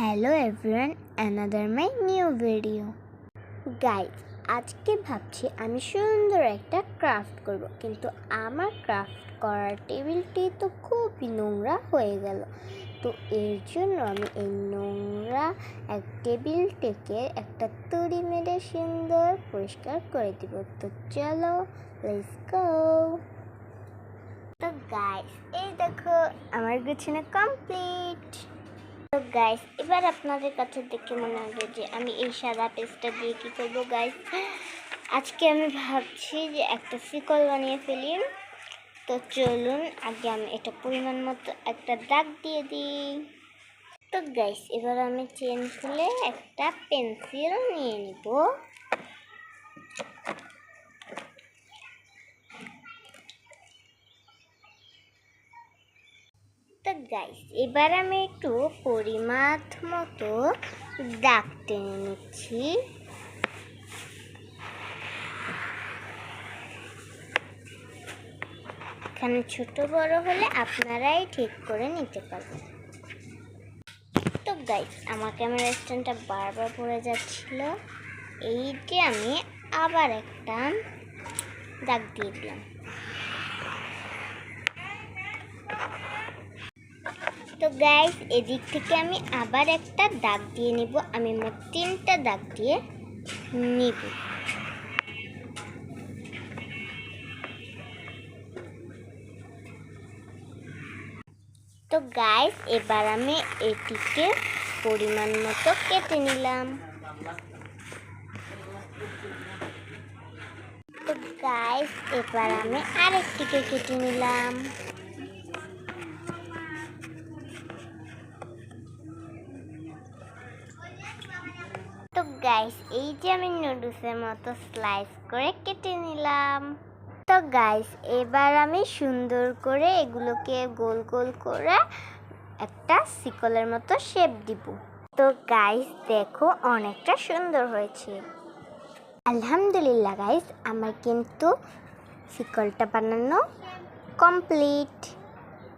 Hello everyone another my new video guys আজকে ভাবছি আমি সুন্দর একটা ক্রাফট করব, কিন্তু আমার ক্রাফট করার টেবিলটি তো খুবই নোংরা হয়ে গেল। তো এর জন্য আমি এই নোংরা এক টেবিলটিকে একটা তুড়ি মেরে সুন্দর পরিষ্কার করে দিব। তো চলো লেটস গো তো গাইস এই দেখো, আমার গুছানো কমপ্লিট তো গাইস এবার আপনাদের কাছে দেখে মনে হবে যে আমি এই সাদা পেস্টটা দিয়ে কী করব গাইস আজকে আমি ভাবছি যে একটা শিকল বানিয়ে ফেলি। তো চলুন, আগে আমি এটা পরিমাণ মতো একটা দাগ দিয়ে দিই। তো গাইস এবার আমি চেন খুলে একটা পেন্সিল নিয়ে নিব। তো গাইস এবার আমি একটু পরিমাপ মতো দাগ টেনে নিচ্ছি। এখানে ছোট বড় হলে আপনারাই ঠিক করে নিতে পারবেন। তো গাইস আমার ক্যামেরা স্ট্যান্ডটা বারবার পড়ে যাচ্ছিল। এই যে আমি আবার একটা দাগ দিয়ে দিলাম। তো গাইস এদিক থেকে আমি আবার একটা দাগ দিয়ে নিব। আমি মোট তিনটা দাগ দিয়ে নিব। তো গাইস এবার আমি এটিকে পরিমাণ মতো কেটে নিলাম। তো গাইস এবার আমি আরেকটিকে কেটে নিলাম। তো গাইস এই যে আমি নুডলসের মতো স্লাইস করে কেটে নিলাম। তো গাইস এবার আমি সুন্দর করে এগুলোকে গোল গোল করে একটা শিকলের মতো শেপ দিব। তো গাইস দেখো অনেকটা সুন্দর হয়েছে। আলহামদুলিল্লাহ গাইস আমার কিন্তু শিকলটা বানানো কমপ্লিট